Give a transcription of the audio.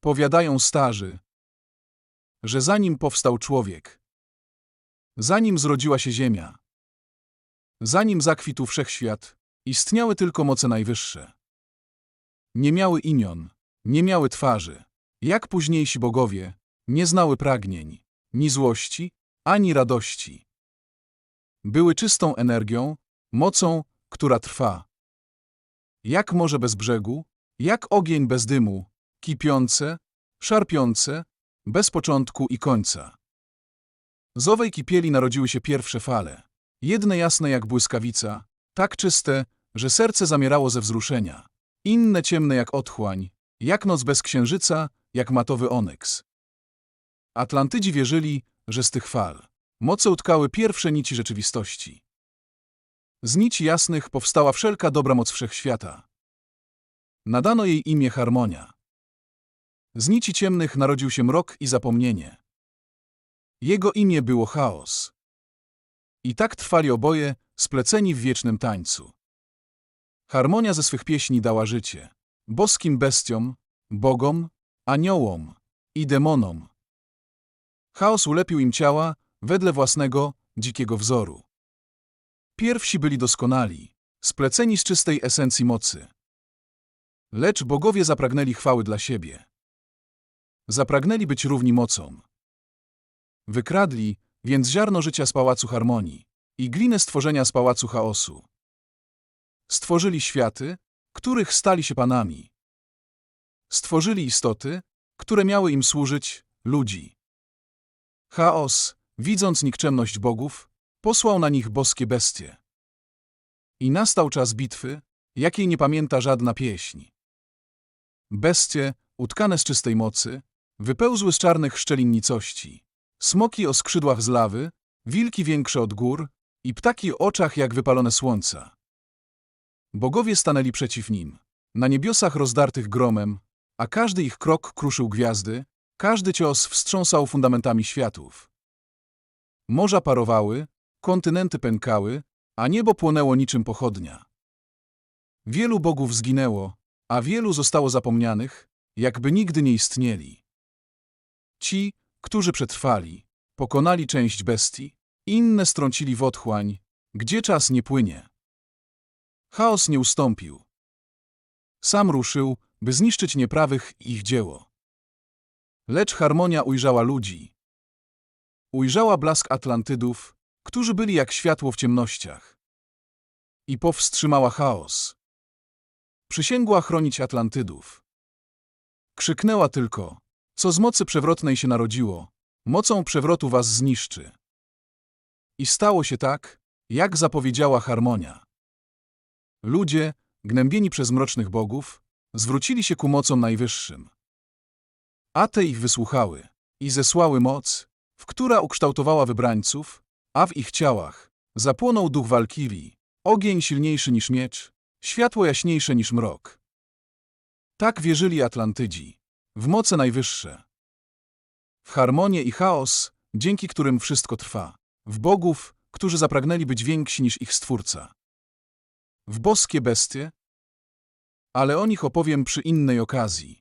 Powiadają starzy, że zanim powstał człowiek, zanim zrodziła się ziemia, zanim zakwitł wszechświat, istniały tylko moce najwyższe. Nie miały imion, nie miały twarzy, jak późniejsi bogowie, nie znały pragnień, ni złości, ani radości. Były czystą energią, mocą, która trwa. Jak morze bez brzegu, jak ogień bez dymu, kipiące, szarpiące, bez początku i końca. Z owej kipieli narodziły się pierwsze fale. Jedne jasne jak błyskawica, tak czyste, że serce zamierało ze wzruszenia. Inne ciemne jak otchłań, jak noc bez księżyca, jak matowy onyks. Atlantydzi wierzyli, że z tych fal moce utkały pierwsze nici rzeczywistości. Z nici jasnych powstała wszelka dobra moc wszechświata. Nadano jej imię Harmonia. Z nici ciemnych narodził się mrok i zapomnienie. Jego imię było chaos. I tak trwali oboje, spleceni w wiecznym tańcu. Harmonia ze swych pieśni dała życie boskim bestiom, bogom, aniołom i demonom. Chaos ulepił im ciała wedle własnego, dzikiego wzoru. Pierwsi byli doskonali, spleceni z czystej esencji mocy. Lecz bogowie zapragnęli chwały dla siebie. Zapragnęli być równi mocą. Wykradli więc ziarno życia z pałacu harmonii i glinę stworzenia z pałacu chaosu. Stworzyli światy, których stali się panami. Stworzyli istoty, które miały im służyć, ludzi. Chaos, widząc nikczemność bogów, posłał na nich boskie bestie. I nastał czas bitwy, jakiej nie pamięta żadna pieśń. Bestie, utkane z czystej mocy, wypełzły z czarnych szczelin nicości. Smoki o skrzydłach z lawy, wilki większe od gór i ptaki o oczach jak wypalone słońca. Bogowie stanęli przeciw nim, na niebiosach rozdartych gromem, a każdy ich krok kruszył gwiazdy, każdy cios wstrząsał fundamentami światów. Morza parowały, kontynenty pękały, a niebo płonęło niczym pochodnia. Wielu bogów zginęło, a wielu zostało zapomnianych, jakby nigdy nie istnieli. Ci, którzy przetrwali, pokonali część bestii, inne strącili w otchłań, gdzie czas nie płynie. Chaos nie ustąpił. Sam ruszył, by zniszczyć nieprawych i ich dzieło. Lecz harmonia ujrzała ludzi. Ujrzała blask Atlantydów, którzy byli jak światło w ciemnościach. I powstrzymała chaos. Przysięgła chronić Atlantydów. Krzyknęła tylko, co z mocy przewrotnej się narodziło, mocą przewrotu was zniszczy. I stało się tak, jak zapowiedziała harmonia. Ludzie, gnębieni przez mrocznych bogów, zwrócili się ku mocom najwyższym. A te ich wysłuchały i zesłały moc, w która ukształtowała wybrańców, a w ich ciałach zapłonął duch walkirii, ogień silniejszy niż miecz, światło jaśniejsze niż mrok. Tak wierzyli Atlantydzi, w moce najwyższe. W harmonię i chaos, dzięki którym wszystko trwa. W bogów, którzy zapragnęli być więksi niż ich Stwórca. W boskie bestie, ale o nich opowiem przy innej okazji.